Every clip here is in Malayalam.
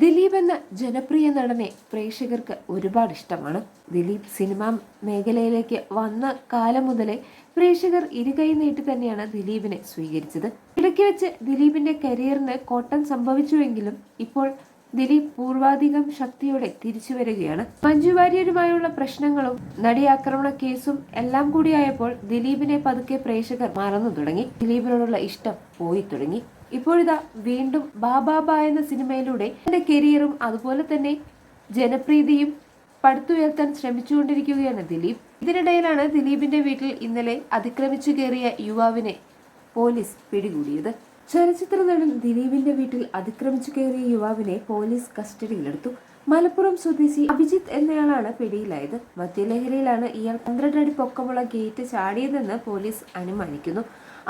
ദിലീപ് എന്ന ജനപ്രിയ നടനെ പ്രേക്ഷകർക്ക് ഒരുപാട് ഇഷ്ടമാണ്. ദിലീപ് സിനിമാ മേഖലയിലേക്ക് വന്ന കാലം മുതലേ പ്രേക്ഷകർ ഇരുകൈ നീട്ടി തന്നെയാണ് ദിലീപിനെ സ്വീകരിച്ചത്. ഇടയ്ക്ക് വെച്ച് ദിലീപിന്റെ കരിയറിന് കോട്ടം സംഭവിച്ചുവെങ്കിലും ഇപ്പോൾ ദിലീപ് പൂർവാധികം ശക്തിയോടെ തിരിച്ചു വരികയാണ്. മഞ്ജു വാര്യരുമായുള്ള പ്രശ്നങ്ങളും നടിയാക്രമണ കേസും എല്ലാം കൂടിയായപ്പോൾ ദിലീപിനെ പതുക്കെ പ്രേക്ഷകർ മറന്നു തുടങ്ങി. ദിലീപിനോടുള്ള ഇഷ്ടം പോയി തുടങ്ങി. ഇപ്പോഴിതാ വീണ്ടും ബാബാബ എന്ന സിനിമയിലൂടെ തന്റെ കരിയറും അതുപോലെ തന്നെ ജനപ്രീതിയും പടുത്തുയർത്താൻ ശ്രമിച്ചുകൊണ്ടിരിക്കുകയാണ് ദിലീപ്. ഇതിനിടയിലാണ് ദിലീപിന്റെ വീട്ടിൽ ഇന്നലെ അതിക്രമിച്ചു കയറിയ യുവാവിനെ പോലീസ് പിടികൂടിയത്. ചലച്ചിത്ര നടൻ ദിലീപിന്റെ വീട്ടിൽ അതിക്രമിച്ചു കയറിയ യുവാവിനെ പോലീസ് കസ്റ്റഡിയിലെടുത്തു. മലപ്പുറം സ്വദേശി അഭിജിത്ത് എന്നയാളാണ് പിടിയിലായത്. മദ്യലഹരിയിലാണ് ഇയാൾ പന്ത്രണ്ട് അടി പൊക്കമുള്ള ഗേറ്റ് ചാടിയതെന്ന് പോലീസ് അനുമാനിക്കുന്നു.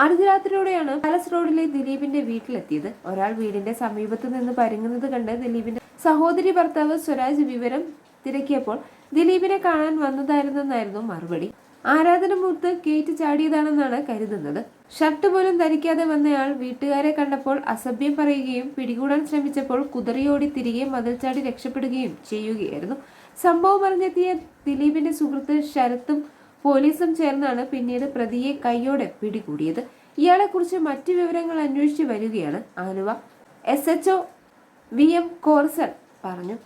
അർദ്ധരാത്രിയോടെയാണ് പാലസ് റോഡിലെ ദിലീപിന്റെ വീട്ടിലെത്തിയത്. ഒരാൾ വീടിന്റെ സമീപത്ത് നിന്ന് പരുങ്ങുന്നത് കണ്ട് ദിലീപിന്റെ സഹോദരി ഭർത്താവ് സ്വരാജ് വിവരം തിരക്കിയപ്പോൾ ദിലീപിനെ കാണാൻ വന്നതായിരുന്നെന്നായിരുന്നു മറുപടി. ആരാധന കേറ്റ് ഗേറ്റ് ചാടിയതാണെന്നാണ് കരുതുന്നത്. ഷർട്ട് പോലും ധരിക്കാതെ വന്നയാൾ വീട്ടുകാരെ കണ്ടപ്പോൾ അസഭ്യം പറയുകയും പിടികൂടാൻ ശ്രമിച്ചപ്പോൾ കുതിരയോടി തിരികെ മതിൽ ചാടി രക്ഷപ്പെടുകയും ചെയ്യുകയായിരുന്നു. സംഭവം അറിഞ്ഞെത്തിയ ദിലീപിന്റെ സുഹൃത്ത് ശരത്തും പോലീസും ചേർന്നാണ് പിന്നീട് പ്രതിയെ കൈയോടെ പിടികൂടിയത്. ഇയാളെക്കുറിച്ച് മറ്റു വിവരങ്ങൾ അന്വേഷിച്ചു വരികയാണ് Aluva. S H V M കോർസൽ പറഞ്ഞു.